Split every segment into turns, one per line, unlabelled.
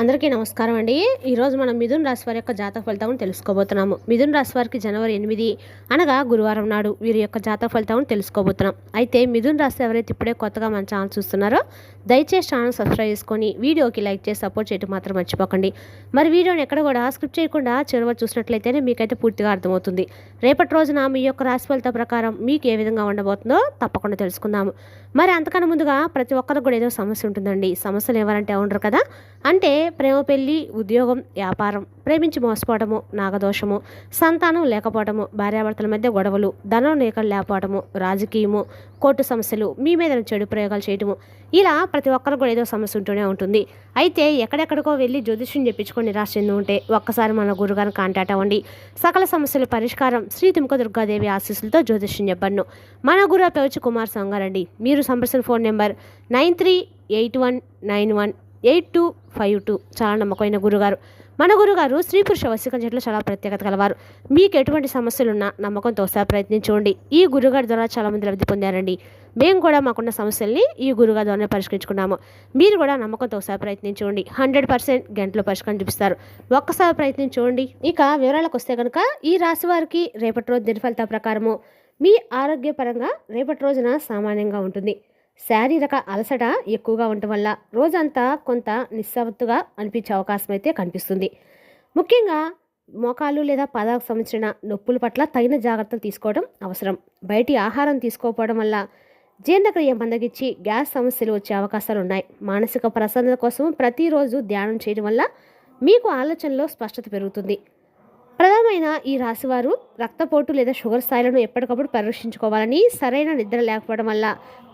అందరికీ నమస్కారం అండి. ఈరోజు మనం మిథున్ రాశి వారి యొక్క జాతక ఫలితాలను తెలుసుకోబోతున్నాము. మిథున్ రాశి వారికి జనవరి ఎనిమిది అనగా గురువారం నాడు వీరి యొక్క జాతక ఫలితాలను తెలుసుకోబోతున్నాం. అయితే మిథున్ రాశి ఎవరైతే ఇప్పుడే కొత్తగా మన ఛానల్ చూస్తున్నారో దయచేసి ఛానల్ సబ్స్క్రైబ్ చేసుకొని వీడియోకి లైక్ చేసి సపోర్ట్ చేయడం మాత్రం మర్చిపోకండి. మరి వీడియోని ఎక్కడ కూడా స్క్రిప్ట్ చేయకుండా చివరి చూసినట్లయితేనే మీకైతే పూర్తిగా అర్థమవుతుంది. రేపటి రోజున మీ యొక్క రాశి ఫలిత ప్రకారం మీకు ఏ విధంగా ఉండబోతుందో తప్పకుండా తెలుసుకుందాము. మరి అంతకన్నా ముందుగా ప్రతి ఒక్కరికి కూడా ఏదో సమస్య ఉంటుందండి. సమస్యలు ఎవరంటే ఉండరు కదా? అంటే ప్రేమ పెళ్ళి ఉద్యోగం వ్యాపారం ప్రేమించి మోసపోవడము నాగదోషము సంతానం లేకపోవడము భార్యాభర్తల మధ్య గొడవలు ధనం నీకలు లేకపోవడము రాజకీయము కోర్టు సమస్యలు మీ మీద చెడు ప్రయోగాలు చేయడము ఇలా ప్రతి ఒక్కరికి కూడా ఏదో సమస్య ఉంటూనే ఉంటుంది. అయితే ఎక్కడెక్కడికో వెళ్ళి జ్యోతిష్యం చెప్పించుకొని నిరాశ చెంది ఉంటే ఒక్కసారి మన గురుగారిని కాంటాక్ట్ అవ్వండి. సకల సమస్యల పరిష్కారం శ్రీ తిముక దుర్గాదేవి ఆశీస్సులతో జ్యోతిష్యం చెప్పండు. మన గురు పేవచ్చు కుమార్ సంగారండి మీరు సంప్రదించిన phone number nine three eight one nine one eight two five two చాలా నమ్మకమైన గురుగారు. మన గురుగారు స్త్రీ పురుష వశీకరణ చెట్లు చాలా ప్రత్యేకత కలవారు మీకు ఎటువంటి సమస్యలున్నా నమ్మకంతో ఒకసారి ప్రయత్నించుకోండి ఈ గురుగారి ద్వారా చాలామంది లబ్ధి పొందారండి. మేము కూడా మాకున్న సమస్యల్ని ఈ గురుగారి ద్వారానే పరిష్కరించుకున్నాము. మీరు కూడా నమ్మకంతో ఒకసారి ప్రయత్నించుకోండి హండ్రెడ్ పర్సెంట్ గంటలో పరిష్కారం చూపిస్తారు. ఒక్కసారి ప్రయత్నించుకోండి ఇక వివరాలకు వస్తే కనుక ఈ రాశి వారికి రేపటి రోజు దినఫలిత ప్రకారము మీ ఆరోగ్యపరంగా రేపటి రోజున సామాన్యంగా ఉంటుంది. శారీరక అలసట ఎక్కువగా ఉండటం వల్ల రోజంతా కొంత నిస్సవత్తుగా అనిపించే అవకాశం అయితే కనిపిస్తుంది. ముఖ్యంగా మోకాలు లేదా పాదాలకు సంబంధించిన నొప్పుల పట్ల తగిన జాగ్రత్తలు తీసుకోవడం అవసరం. బయటి ఆహారం తీసుకోకపోవడం వల్ల జీర్ణక్రియ మందగించి గ్యాస్ సమస్యలు వచ్చే అవకాశాలు ఉన్నాయి. మానసిక ప్రసన్నత కోసం ప్రతిరోజు ధ్యానం చేయడం వల్ల మీకు ఆలోచనలో స్పష్టత పెరుగుతుంది. ప్రధానమైన ఈ రాశివారు రక్తపోటు లేదా షుగర్ స్థాయిలను ఎప్పటికప్పుడు పరీక్షించుకోవాలని సరైన నిద్ర లేకపోవడం వల్ల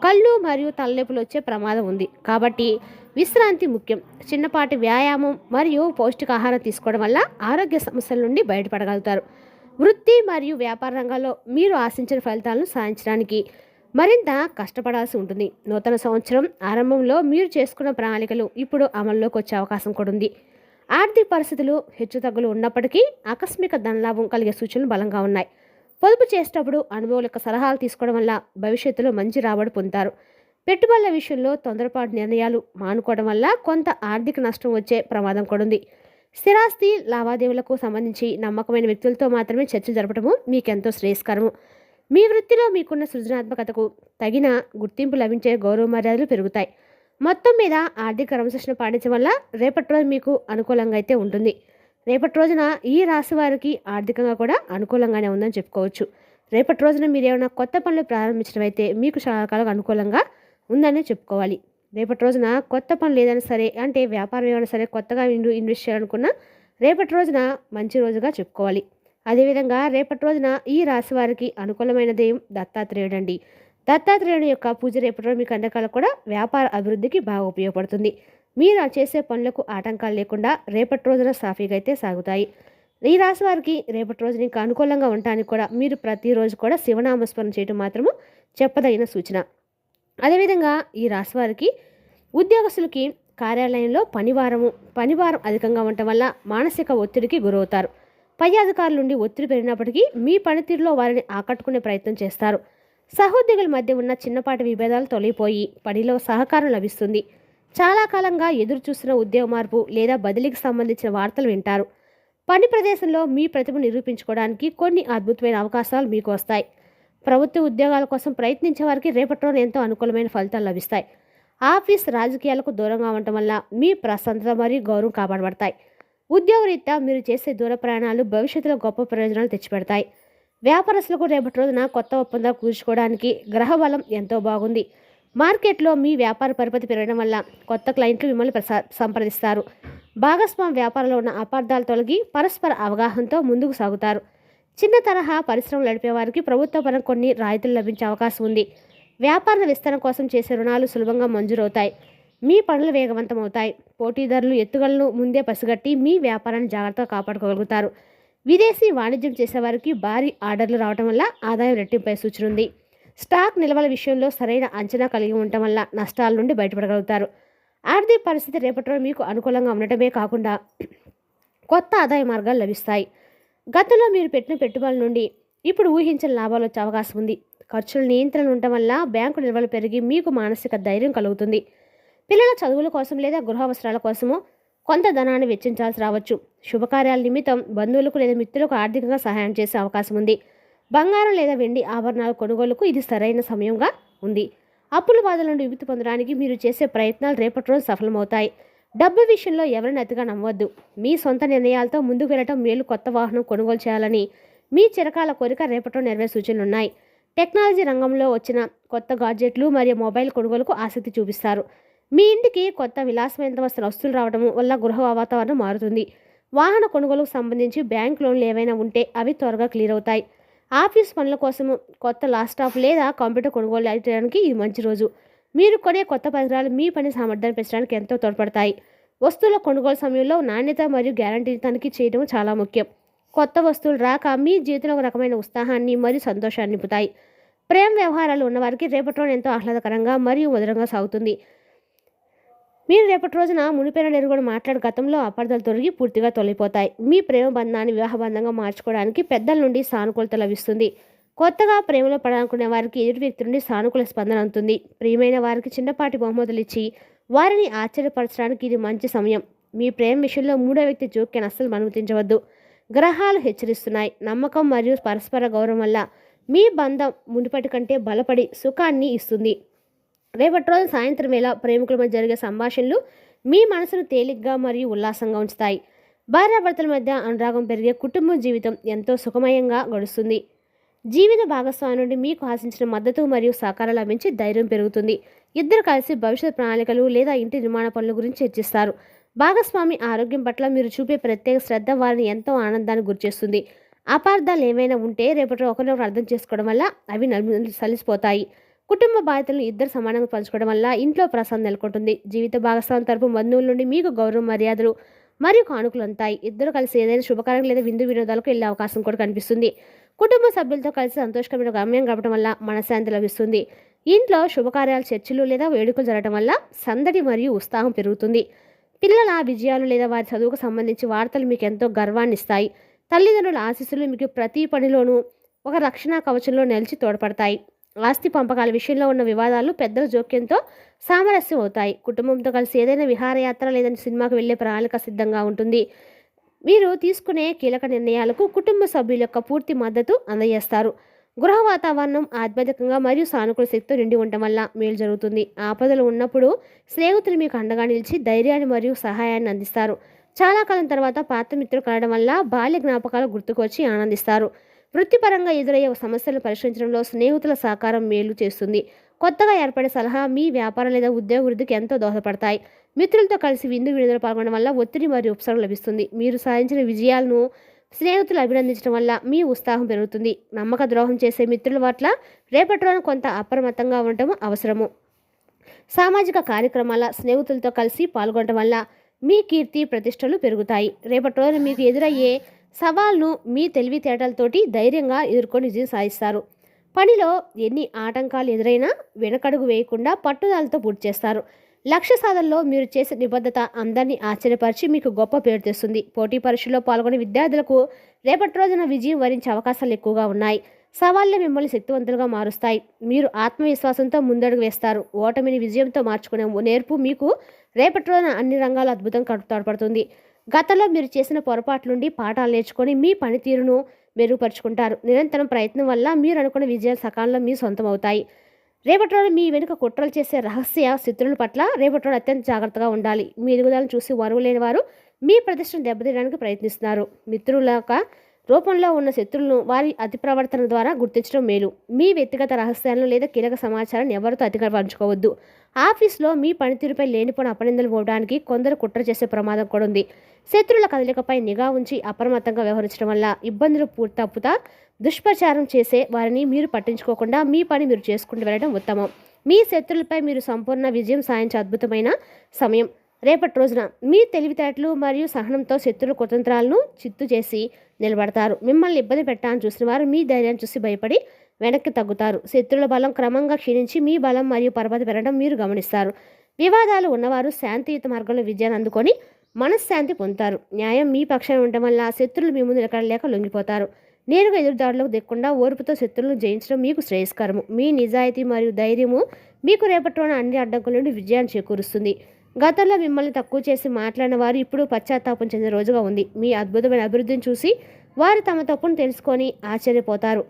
కళ్ళు మరియు తలనొప్పులు వచ్చే ప్రమాదం ఉంది. కాబట్టి విశ్రాంతి ముఖ్యం. చిన్నపాటి వ్యాయామం మరియు పౌష్టికాహారం తీసుకోవడం వల్ల ఆరోగ్య సమస్యల నుండి బయటపడగలుగుతారు. వృత్తి మరియు వ్యాపార రంగాల్లో మీరు ఆశించిన ఫలితాలను సాధించడానికి మరింత కష్టపడాల్సి ఉంటుంది. నూతన సంవత్సరం ఆరంభంలో మీరు చేసుకున్న ప్రణాళికలు ఇప్పుడు అమల్లోకి వచ్చే అవకాశం కూడా ఉంది. ఆర్థిక పరిస్థితులు హెచ్చుతగ్గులు ఉన్నప్పటికీ ఆకస్మిక ధనలాభం కలిగే సూచనలు బలంగా ఉన్నాయి. పొదుపు చేసేటప్పుడు అనుభవాల యొక్క సలహాలు తీసుకోవడం వల్ల భవిష్యత్తులో మంచి రాబడి పొందుతారు. పెట్టుబడుల విషయంలో తొందరపాటు నిర్ణయాలు మానుకోవడం వల్ల కొంత ఆర్థిక నష్టం వచ్చే ప్రమాదం కూడా ఉంది. స్థిరాస్తి లావాదేవీలకు సంబంధించి నమ్మకమైన వ్యక్తులతో మాత్రమే చర్చ జరపడము మీకెంతో శ్రేయస్కరము. మీ వృత్తిలో మీకున్న సృజనాత్మకతకు తగిన గుర్తింపు లభించే గౌరవ మర్యాదలు పెరుగుతాయి. మొత్తం మీద ఆర్థిక క్రమశిక్షణ పాటించడం వల్ల రేపటి రోజు మీకు అనుకూలంగా అయితే ఉంటుంది. రేపటి రోజున ఈ రాశి వారికి ఆర్థికంగా కూడా అనుకూలంగానే ఉందని చెప్పుకోవచ్చు. రేపటి రోజున మీరు ఏమైనా కొత్త పనులు ప్రారంభించడం అయితే మీకు చాలా కాలం అనుకూలంగా ఉందని చెప్పుకోవాలి. రేపటి రోజున కొత్త పనులు ఏదైనా సరే అంటే వ్యాపారం ఏమైనా సరే కొత్తగా ఇన్వెస్ట్ చేయాలనుకున్నా రేపటి రోజున మంచి రోజుగా చెప్పుకోవాలి. అదేవిధంగా రేపటి రోజున ఈ రాశి వారికి అనుకూలమైన దత్తాత్రేయుడండి దత్తాత్రేయుని యొక్క పూజ రేపటి రోజు మీకు కూడా వ్యాపార అభివృద్ధికి బాగా ఉపయోగపడుతుంది. మీరు ఆ చేసే పనులకు ఆటంకాలు లేకుండా రేపటి రోజున సాఫీగా అయితే సాగుతాయి. ఈ రాశి వారికి రేపటి రోజున ఇంకా అనుకూలంగా ఉండటానికి కూడా మీరు ప్రతిరోజు కూడా శివనామస్మరణ చేయడం మాత్రము చెప్పదగిన సూచన. అదేవిధంగా ఈ రాశి వారికి ఉద్యోగస్తులకి కార్యాలయంలో పనివారము పనివారం అధికంగా ఉండటం వల్ల మానసిక ఒత్తిడికి గురవుతారు. పై అధికారుల నుండి ఒత్తిడి పెరిగినప్పటికీ మీ పనితీరులో వారిని ఆకట్టుకునే ప్రయత్నం చేస్తారు. సహోద్యోగుల మధ్య ఉన్న చిన్నపాటి విభేదాలు తొలగిపోయి పనిలో సహకారం లభిస్తుంది. చాలా కాలంగా ఎదురు చూస్తున్న ఉద్యోగ మార్పు లేదా బదిలీకి సంబంధించిన వార్తలు వింటారు. పని ప్రదేశంలో మీ ప్రతిభ నిరూపించుకోవడానికి కొన్ని అద్భుతమైన అవకాశాలు మీకు వస్తాయి. ప్రభుత్వ ఉద్యోగాల కోసం ప్రయత్నించే వారికి రేపటి ఎంతో అనుకూలమైన ఫలితాలు లభిస్తాయి. ఆఫీస్ రాజకీయాలకు దూరంగా ఉండటం వల్ల మీ ప్రశాంతత మరియు గౌరవం కాపాడబడతాయి. ఉద్యోగరీత్యా మీరు చేసే దూర ప్రయాణాలు భవిష్యత్తులో గొప్ప ప్రయోజనాలు తెచ్చిపెడతాయి. వ్యాపారస్తులకు రేపటి రోజున కొత్త ఒప్పందాలు కూర్చుకోవడానికి గ్రహ బలం ఎంతో బాగుంది. మార్కెట్లో మీ వ్యాపార పరిపతి పెరగడం వల్ల కొత్త క్లయింట్లు మిమ్మల్ని ప్రసా సంప్రదిస్తారు. భాగస్వామి వ్యాపారంలో ఉన్న అపార్థాలు తొలగి పరస్పర అవగాహనతో ముందుకు సాగుతారు. చిన్న తరహా పరిశ్రమలు నడిపేవారికి ప్రభుత్వ పరం కొన్ని రాయితీలు లభించే అవకాశం ఉంది. వ్యాపార విస్తరణ కోసం చేసే రుణాలు సులభంగా మంజూరవుతాయి. మీ పనులు వేగవంతమవుతాయి. పోటీదారులు ఎత్తుగలను ముందే పసిగట్టి మీ వ్యాపారాన్ని జాగ్రత్తగా కాపాడుకోగలుగుతారు. విదేశీ వాణిజ్యం చేసేవారికి భారీ ఆర్డర్లు రావడం వల్ల ఆదాయం రెట్టింపై సూచన ఉంది స్టాక్ నిల్వల విషయంలో సరైన అంచనా కలిగి ఉండటం వల్ల నష్టాల నుండి బయటపడగలుగుతారు. ఆర్థిక పరిస్థితి రేపటి రోజు మీకు అనుకూలంగా ఉండటమే కాకుండా కొత్త ఆదాయ మార్గాలు లభిస్తాయి. గతంలో మీరు పెట్టిన పెట్టుబడుల నుండి ఇప్పుడు ఊహించని లాభాలు వచ్చే అవకాశం ఉంది. ఖర్చుల నియంత్రణ ఉండటం వల్ల బ్యాంకు నిల్వలు పెరిగి మీకు మానసిక ధైర్యం కలుగుతుంది. పిల్లల చదువుల కోసం లేదా గృహ అవసరాల కోసము కొంత ధనాన్ని వెచ్చించాల్సి రావచ్చు. శుభకార్యాల నిమిత్తం బంధువులకు లేదా మిత్రులకు ఆర్థికంగా సహాయం చేసే అవకాశం ఉంది. బంగారం లేదా వెండి ఆభరణాల కొనుగోలుకు ఇది సరైన సమయంగా ఉంది. అప్పుల బాధల నుండి విముక్తి పొందడానికి మీరు చేసే ప్రయత్నాలు రేపటి రోజు సఫలమవుతాయి. డబ్బు విషయంలో ఎవరిని అతిగా నమ్మవద్దు. మీ సొంత నిర్ణయాలతో ముందుకు వెళ్ళటం మేలు. కొత్త వాహనం కొనుగోలు చేయాలని మీ చిరకాల కోరిక రేపటిలో నెరవేరే సూచనలు ఉన్నాయి. టెక్నాలజీ రంగంలో వచ్చిన కొత్త గాడ్జెట్లు మరియు మొబైల్ కొనుగోలుకు ఆసక్తి చూపిస్తారు. మీ ఇంటికి కొత్త విలాసమైన వస్తువులు రావడం వల్ల గృహ వాతావరణం మారుతుంది. వాహన కొనుగోలుకు సంబంధించి బ్యాంక్ లోన్లు ఏవైనా ఉంటే అవి త్వరగా క్లియర్ అవుతాయి. ఆఫీస్ పనుల కోసం కొత్త ల్యాప్టాప్ లేదా కంప్యూటర్ కొనుగోలు చేయడానికి ఇది మంచి రోజు. మీరు కొనే కొత్త పరికరాలు మీ పని సామర్థ్యాన్ని పెంచడానికి ఎంతో తోడ్పడతాయి. వస్తువుల కొనుగోలు సమయంలో నాణ్యత మరియు గ్యారంటీని తనిఖీ చేయడం చాలా ముఖ్యం. కొత్త వస్తువులు రాక మీ జీవితంలో ఒక రకమైన ఉత్సాహాన్ని మరియు సంతోషాన్ని నింపుతాయి. ప్రేమ వ్యవహారాలు ఉన్నవారికి రేపటి రోజు ఎంతో ఆహ్లాదకరంగా మరియు మధురంగా సాగుతుంది. మీరు రేపటి రోజున మునిపైన నెరుగుడు మాట్లాడే గతంలో అపార్థాలు తొలగి పూర్తిగా తొలగిపోతాయి. మీ ప్రేమ బంధాన్ని వివాహ బంధంగా మార్చుకోవడానికి పెద్దల నుండి సానుకూలత లభిస్తుంది. కొత్తగా ప్రేమలో పడాలనుకునే వారికి ఎదుటి వ్యక్తి నుండి సానుకూల స్పందన అందుతుంది. ప్రియమైన వారికి చిన్నపాటి బహుమతులు ఇచ్చి వారిని ఆశ్చర్యపరచడానికి ఇది మంచి సమయం. మీ ప్రేమ విషయంలో మూడో వ్యక్తి జోక్యాన్ని అస్సలు అనుమతించవద్దు గ్రహాలు హెచ్చరిస్తున్నాయి. నమ్మకం మరియు పరస్పర గౌరవం వల్ల మీ బంధం మునిపటి కంటే బలపడి సుఖాన్ని ఇస్తుంది. రేపటి రోజు సాయంత్రం వేళ ప్రేమికుల మధ్య జరిగే సంభాషణలు మీ మనసును తేలిగ్గా మరియు ఉల్లాసంగా ఉంచుతాయి. భార్యాభర్తల మధ్య అనురాగం పెరిగే కుటుంబ జీవితం ఎంతో సుఖమయంగా గడుస్తుంది. జీవిత భాగస్వామి నుండి మీకు ఆశించిన మద్దతు మరియు సహకారం లభించి ధైర్యం పెరుగుతుంది. ఇద్దరు కలిసి భవిష్యత్ ప్రణాళికలు లేదా ఇంటి నిర్మాణ పనుల గురించి చర్చిస్తారు. భాగస్వామి ఆరోగ్యం పట్ల మీరు చూపే ప్రత్యేక శ్రద్ధ వారిని ఎంతో ఆనందాన్ని గురిచేస్తుంది అపార్థాలు ఏమైనా ఉంటే రేపటి ఒకరినొకరు అర్థం చేసుకోవడం వల్ల అవి నలు సలిసిపోతాయి. కుటుంబ బాధ్యతలను ఇద్దరు సమానంగా పంచుకోవడం వల్ల ఇంట్లో ప్రసాదం నెలకొంటుంది. జీవిత భాగస్వామి తరపు బంధువుల నుండి మీకు గౌరవ మర్యాదలు మరియు కానుకలు అంతాయి ఇద్దరు కలిసి ఏదైనా శుభకార్యం లేదా విందు వినోదాలకు వెళ్ళే అవకాశం కూడా కనిపిస్తుంది. కుటుంబ సభ్యులతో కలిసి సంతోషకరమైన గమ్యం గడపడం వల్ల మనశ్శాంతి లభిస్తుంది. ఇంట్లో శుభకార్యాలు చర్చలు లేదా వేడుకలు జరగడం వల్ల సందడి మరియు ఉత్సాహం పెరుగుతుంది. పిల్లల విజయాలు లేదా వారి చదువుకు సంబంధించి వార్తలు మీకు ఎంతో గర్వాన్ని ఇస్తాయి. తల్లిదండ్రుల ఆశీస్సులు మీకు ప్రతి పనిలోనూ ఒక రక్షణ కవచంలో నిలిచి తోడ్పడతాయి. ఆస్తి పంపకాల విషయంలో ఉన్న వివాదాలు పెద్దల జోక్యంతో సామరస్యం అవుతాయి. కుటుంబంతో కలిసి ఏదైనా విహారయాత్ర లేదని సినిమాకు వెళ్ళే ప్రణాళిక సిద్ధంగా ఉంటుంది. మీరు తీసుకునే కీలక నిర్ణయాలకు కుటుంబ సభ్యుల యొక్క పూర్తి మద్దతు అందజేస్తారు. గృహ వాతావరణం ఆధ్యాత్మికంగా మరియు సానుకూల శక్తితో నిండి ఉండటం వల్ల మేలు జరుగుతుంది. ఆపదలు ఉన్నప్పుడు స్నేహితులు మీకు అండగా నిలిచి ధైర్యాన్ని మరియు సహాయాన్ని అందిస్తారు. చాలా కాలం తర్వాత పాత మిత్రులు కలవడం వల్ల బాల్య జ్ఞాపకాలు గుర్తుకొచ్చి ఆనందిస్తారు. వృత్తిపరంగా ఎదురయ్యే సమస్యలను పరిష్కరించడంలో స్నేహితుల సహకారం మేలు చేస్తుంది. కొత్తగా ఏర్పడే సలహా మీ వ్యాపారం లేదా ఉద్యోగ వృద్ధికి ఎంతో దోహదపడతాయి. మిత్రులతో కలిసి విందు విడుదల పాల్గొనడం వల్ల ఒత్తిడి మరియు ఉపశమనం లభిస్తుంది. మీరు సాధించిన విజయాలను స్నేహితులు అభినందించడం వల్ల మీ ఉత్సాహం పెరుగుతుంది. నమ్మక ద్రోహం చేసే మిత్రుల పట్ల రేపటి రోజున కొంత అప్రమత్తంగా ఉండటం అవసరము. సామాజిక కార్యక్రమాల స్నేహితులతో కలిసి పాల్గొనడం వల్ల మీ కీర్తి ప్రతిష్టలు పెరుగుతాయి. రేపటి రోజున మీకు ఎదురయ్యే సవాల్ను మీ తెలివితేటలతోటి ధైర్యంగా ఎదుర్కొని విజయం సాధిస్తారు. పనిలో ఎన్ని ఆటంకాలు ఎదురైనా వెనకడుగు వేయకుండా పట్టుదలతో పూర్తి చేస్తారు. లక్ష్య సాధనలో మీరు చేసే నిబద్ధత అందరినీ ఆశ్చర్యపరిచి మీకు గొప్ప పేరు తెస్తుంది. పోటీ పరీక్షల్లో పాల్గొనే విద్యార్థులకు రేపటి రోజున విజయం వరించే అవకాశాలు ఎక్కువగా ఉన్నాయి. సవాళ్ళే మిమ్మల్ని శక్తివంతులుగా మారుస్తాయి. మీరు ఆత్మవిశ్వాసంతో ముందడుగు వేస్తారు. ఓటమిని విజయంతో మార్చుకునే నేర్పు మీకు రేపటి రోజున అన్ని రంగాల అద్భుతంగా తోడ్పడుతుంది గతంలో మీరు చేసిన పొరపాట్లుండి పాఠాలు నేర్చుకొని మీ పనితీరును మెరుగుపరుచుకుంటారు. నిరంతరం ప్రయత్నం వల్ల మీరు అనుకున్న విజయాలు సకాలంలో మీ సొంతం అవుతాయి రేపటి రోజు మీ వెనుక కుట్రలు చేసే రహస్య శత్రువుల పట్ల రేపటి రోజు అత్యంత జాగ్రత్తగా ఉండాలి. మీ ఎదుగుదలను చూసి వరువు లేని వారు మీ ప్రతిష్టను దెబ్బతీయడానికి ప్రయత్నిస్తున్నారు. మిత్రుల యొక్క రూపంలో ఉన్న శత్రువులను వారి అతి ప్రవర్తన ద్వారా గుర్తించడం మేలు. మీ వ్యక్తిగత రహస్యాలను లేదా కీలక సమాచారాన్ని ఎవరితో అతిగా పంచుకోవద్దు ఆఫీస్లో మీ పనితీరుపై లేనిపోయిన అపనిందలు పోవడానికి కొందరు కుట్ర చేసే ప్రమాదం కూడా ఉంది. శత్రువుల కదలికపై నిఘా ఉంచి అప్రమత్తంగా వ్యవహరించడం వల్ల ఇబ్బందులు పూర్తప్పుతా దుష్ప్రచారం చేసే వారిని మీరు పట్టించుకోకుండా మీ పని మీరు చేసుకుంటూ వెళ్ళడం ఉత్తమం. మీ శత్రులపై మీరు సంపూర్ణ విజయం సాధించే అద్భుతమైన సమయం. రేపటి రోజున మీ తెలివితేటలు మరియు సహనంతో శత్రుల కుతంత్రాలను చిత్తు చేసి నిలబడతారు. మిమ్మల్ని ఇబ్బంది పెట్టాలని చూసిన వారు మీ ధైర్యాన్ని చూసి భయపడి వెనక్కి తగ్గుతారు. శత్రుల బలం క్రమంగా క్షీణించి మీ బలం మరియు పరపతి పెరగడం మీరు గమనిస్తారు. వివాదాలు ఉన్నవారు శాంతియుత మార్గంలో విజయాన్ని అందుకొని మనశ్శాంతి పొందుతారు. న్యాయం మీ పక్షాన ఉండటం వల్ల శత్రులు మీ ముందు నిలకడలేక లొంగిపోతారు. నేరుగా ఎదురుదారులకు దిక్కుండా ఓర్పుతో శత్రులను జయించడం మీకు శ్రేయస్కరము. మీ నిజాయితీ మరియు ధైర్యము మీకు రేపటి అన్ని అడ్డంకుల నుండి విజయాన్ని చేకూరుస్తుంది. గతంలో మిమ్మల్ని తక్కువ చేసి మాట్లాడిన వారు ఇప్పుడు పశ్చాత్తాపం చెందిన రోజుగా ఉంది. మీ అద్భుతమైన అభివృద్ధిని చూసి వారు తమ తప్పును తెలుసుకొని ఆశ్చర్యపోతారు.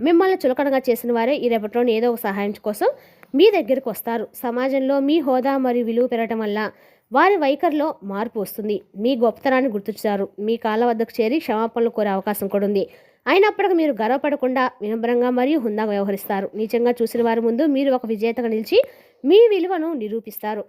మిమ్మల్ని చులకనగా చేసిన వారే ఈ రేపటిలోని ఏదో ఒక సహాయం కోసం మీ దగ్గరకు వస్తారు. సమాజంలో మీ హోదా మరియు విలువ పెరగటం వల్ల వారి వైఖరిలో మార్పు వస్తుంది. మీ గొప్పతనాన్ని గుర్తించారు. మీ కాళ్ళ వద్దకు చేరి క్షమాపణలు కోరే అవకాశం కూడా ఉంది. అయినప్పటికీ మీరు గర్వపడకుండా వినమ్రంగా మరియు హుందాగా వ్యవహరిస్తారు. నిజంగా చూసిన వారి ముందు మీరు ఒక విజేతగా నిలిచి మీ విలువను నిరూపిస్తారు.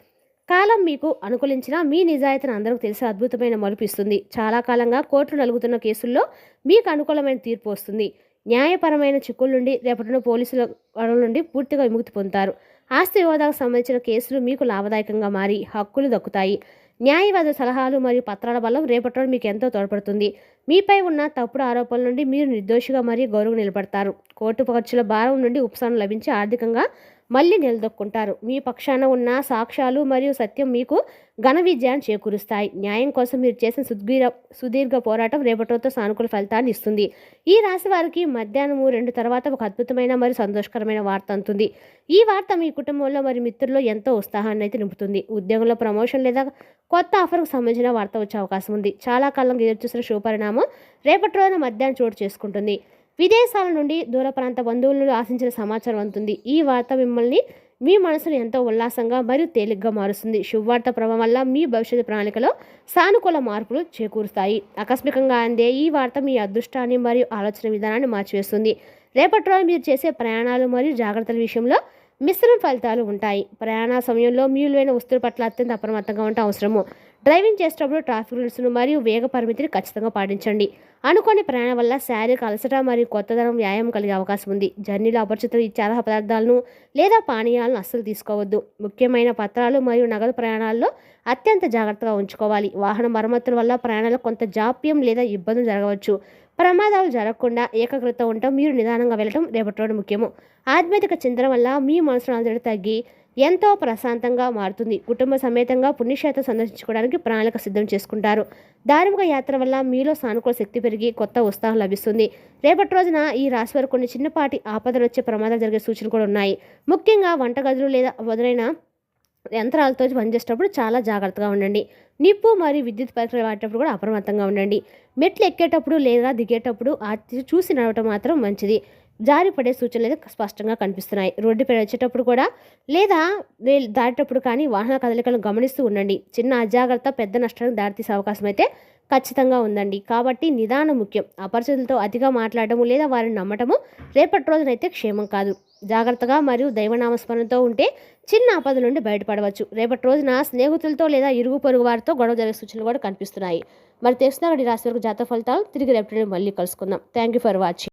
కాలం మీకు అనుకూలించిన మీ నిజాయితీని అందరికీ తెలిసే అద్భుతమైన మలుపు ఇస్తుంది. చాలా కాలంగా కోర్టులు నలుగుతున్న కేసుల్లో మీకు అనుకూలమైన తీర్పు వస్తుంది. న్యాయపరమైన చిక్కుల నుండి రేపటిన పోలీసుల నుండి పూర్తిగా విముక్తి పొందుతారు. ఆస్తి వివాదాలకు సంబంధించిన కేసులు మీకు లాభదాయకంగా మారి హక్కులు దక్కుతాయి. న్యాయవాద సలహాలు మరియు పత్రాల బలం రేపటి మీకు ఎంతో తోడ్పడుతుంది. మీపై ఉన్న తప్పుడు ఆరోపణల నుండి మీరు నిర్దోషిగా మరియు గౌరవం నిలబడతారు. కోర్టు ఖర్చుల భారం నుండి ఉపశమనం లభించి ఆర్థికంగా మళ్ళీ నిలదొక్కుంటారు. మీ పక్షాన ఉన్న సాక్ష్యాలు మరియు సత్యం మీకు ఘన విజయాన్ని చేకూరుస్తాయి. న్యాయం కోసం మీరు చేసిన సుదీర్ఘ సుదీర్ఘ పోరాటం రేపటితో సానుకూల ఫలితాన్ని ఇస్తుంది. ఈ రాశి వారికి మధ్యాహ్నము రెండు తర్వాత ఒక అద్భుతమైన మరియు సంతోషకరమైన వార్త అందుతుంది. ఈ వార్త మీ కుటుంబంలో మరియు మిత్రుల్లో ఎంతో ఉత్సాహాన్ని అయితే నింపుతుంది. ఉద్యోగంలో ప్రమోషన్ లేదా కొత్త ఆఫర్కు సంబంధించిన వార్త వచ్చే అవకాశం ఉంది. చాలా కాలం ఎదురు చూసిన శుభపరిణామం రేపటి రోజున మధ్యాహ్నం చోటు చేసుకుంటుంది. విదేశాల నుండి దూర ప్రాంత బంధువులను ఆశించిన సమాచారం అందుతుంది. ఈ వార్త మిమ్మల్ని మీ మనసును ఎంతో ఉల్లాసంగా మరియు తేలిగ్గా మారుస్తుంది. శుభవార్త ప్రభావం వల్ల మీ భవిష్యత్తు ప్రణాళికలో సానుకూల మార్పులు చేకూరుస్తాయి. ఆకస్మికంగా అందే ఈ వార్త మీ అదృష్టాన్ని మరియు ఆలోచన విధానాన్ని మార్చివేస్తుంది. రేపటి రోజు మీరు చేసే ప్రయాణాలు మరియు జాగ్రత్తల విషయంలో మిశ్రమ ఫలితాలు ఉంటాయి. ప్రయాణ సమయంలో మీ వస్తువుల పట్ల అత్యంత అప్రమత్తంగా ఉంటే అవసరము. డ్రైవింగ్ చేసేటప్పుడు ట్రాఫిక్ రూల్స్ను మరియు వేగ పరిమితిని ఖచ్చితంగా పాటించండి. అనుకోని ప్రయాణం వల్ల శారీరక అలసట మరియు కొత్తదనం వ్యాయామం కలిగే అవకాశం ఉంది. జర్నీలో అపరిచితులు ఇచ్చే ఆహార పదార్థాలను లేదా పానీయాలను అస్సలు తీసుకోవద్దు. ముఖ్యమైన పత్రాలు మరియు నగదు ప్రయాణాల్లో అత్యంత జాగ్రత్తగా ఉంచుకోవాలి. వాహన మరమ్మతుల వల్ల ప్రయాణాలు కొంత జాప్యం లేదా ఇబ్బందులు జరగవచ్చు. ప్రమాదాలు జరగకుండా ఏకాగ్రత ఉండటం మీరు నిదానంగా వెళ్ళటం రేపటి ముఖ్యము. ఆధ్యాత్మిక చింతన వల్ల మీ మనసులో అలజడి తగ్గి ఎంతో ప్రశాంతంగా మారుతుంది. కుటుంబ సమేతంగా పుణ్యక్షేత్రం సందర్శించుకోవడానికి ప్రణాళిక సిద్ధం చేసుకుంటారు. ధార్మిక యాత్ర వల్ల మీలో సానుకూల శక్తి పెరిగి కొత్త ఉత్సాహం లభిస్తుంది. రేపటి రోజున ఈ రాశి వారు కొన్ని చిన్నపాటి ఆపదలు వచ్చే ప్రమాదాలు జరిగే సూచనలు కూడా ఉన్నాయి. ముఖ్యంగా వంటగదులు లేదా మొదలైన యంత్రాలతో పనిచేసేటప్పుడు చాలా జాగ్రత్తగా ఉండండి. నిప్పు మరియు విద్యుత్ పరికరాలు వాడేటప్పుడు కూడా అప్రమత్తంగా ఉండండి. మెట్లు ఎక్కేటప్పుడు లేదా దిగేటప్పుడు చూసి నడవటం మాత్రం మంచిది. జారిపడే సూచనలు అయితే స్పష్టంగా కనిపిస్తున్నాయి. రోడ్డుపై వచ్చేటప్పుడు కూడా లేదా దాటేటప్పుడు కానీ వాహన కదలికలను గమనిస్తూ ఉండండి. చిన్న అజాగ్రత్త పెద్ద నష్టానికి దారితీసే అవకాశం అయితే ఖచ్చితంగా ఉందండి. కాబట్టి నిదానం ముఖ్యం. అపరిచితులతో అతిగా మాట్లాడటము లేదా వారిని నమ్మటము రేపటి రోజునైతే క్షేమం కాదు. జాగ్రత్తగా మరియు దైవనామస్మరణతో ఉంటే చిన్న ఆపద నుండి బయటపడవచ్చు. రేపటి రోజున స్నేహితులతో లేదా ఇరుగు పొరుగు వారితో గొడవ జరిగే సూచనలు కూడా కనిపిస్తున్నాయి. మరి తెలిసిన రాశి వరకు జాతక ఫలితాలు తిరిగి రేపటి మళ్ళీ కలుసుకుందాం. Thank you for watching